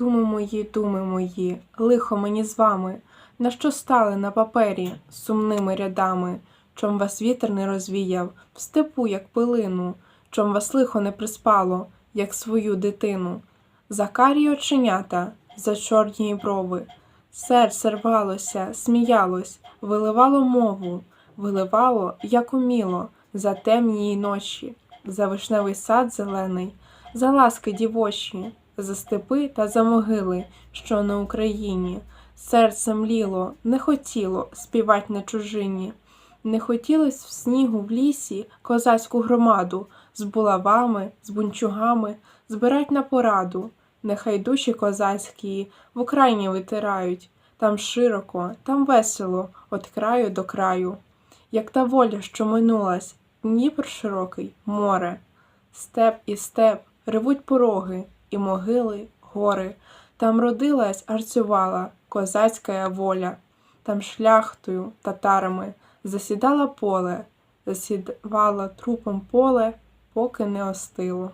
мої, думи мої, лихо мені з вами, на що стали на папері сумними рядами, чом вас вітер не розвіяв, в степу, як пилину, чом вас лихо не приспало, як свою дитину, за карі оченята, за чорні брови, серце рвалося, сміялось, виливало мову, виливало, як уміло, за темні ночі, за вишневий сад зелений, за ласки дівочі, за степи та за могили, що на Україні. Серце мліло, не хотіло співать на чужині. Не хотілось в снігу в лісі козацьку громаду з булавами, з бунчугами збирать на пораду. Нехай душі козацькі в Україні витирають, там широко, там весело, от краю до краю. Як та воля, що минулась, Дніпр широкий, море, степ і степ, ревуть пороги, і могили, гори. Там родилась, арцювала козацька воля, там шляхтою, татарами засідала поле, засідала трупом поле, поки не остило.